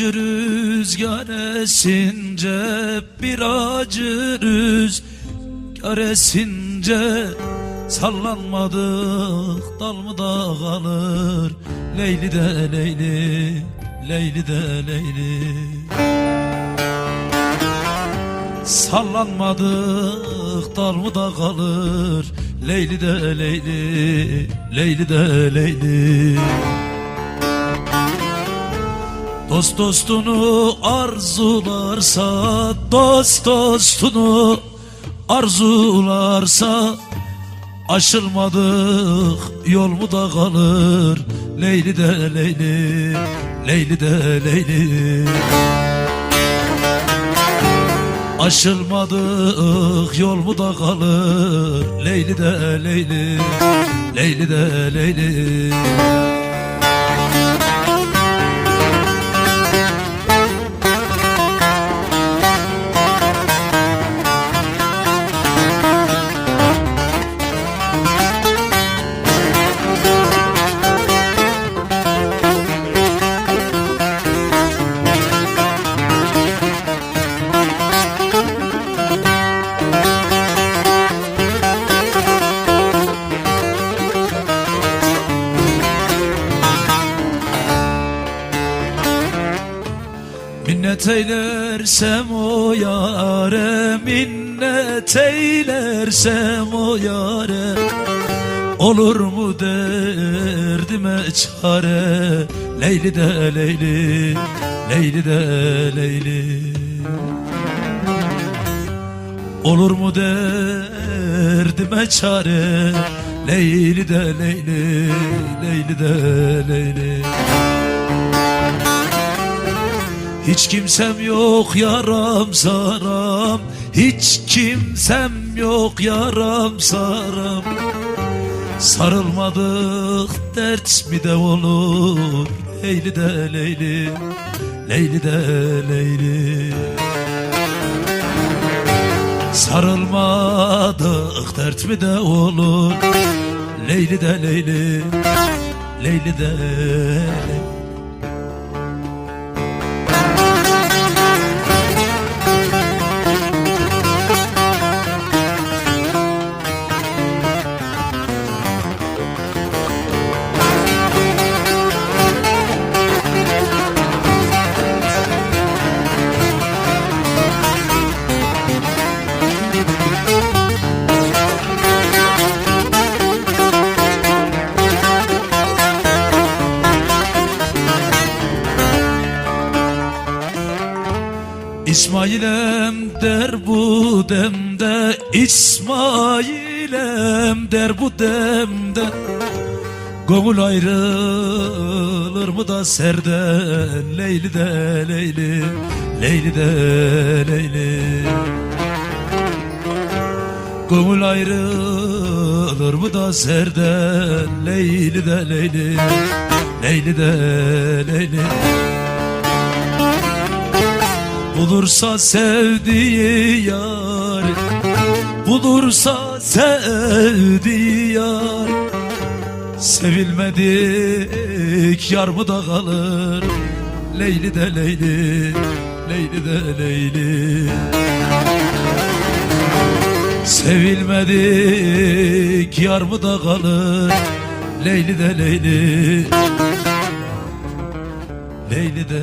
Rüzgar esince bir acı rüzgar esince Sallanmadık dal mı da kalır Leyli de Leyli, Leyli de Leyli. Sallanmadık dal mı da kalır Leyli de Leyli, Leyli de Leyli Dost dostunu arzularsa Dost dostunu arzularsa Aşılmadık yol mu da kalır? Leyli de Leyli, Leyli de Leyli. Aşılmadık yol mu da kalır? Leyli de Leyli, Leyli de Leyli Minnet eylersem o yare Minnet eylersem o yare Olur mu derdime çare? Leyli de Leyli Leyli de Leyli. Olur mu derdime çare? Leyli de Leyli Leyli de Leyli hiç kimsem yok yaram saram. Hiç kimsem yok yaram saram. Sarılmadık dert mi de olur? Leyli de Leyli Leyli de Leyli. Sarılmadık dert mi de olur? Leyli de Leyli Leyli de Leyli İsmail'em der bu demde İsmail'em der bu demde. Gönül ayrılır mı da serden Leyli de Leyli Leyli de Leyli. Gönül ayrılır mı da serden Leyli de Leyli Leyli de Leyli Bulursa sevdiği yar Bulursa sevdiği yar. Sevilmedik yar mı da kalır Leyli de Leyli Leyli de Leyli. Sevilmedik yar mı da kalır Leyli de Leyli Leyli de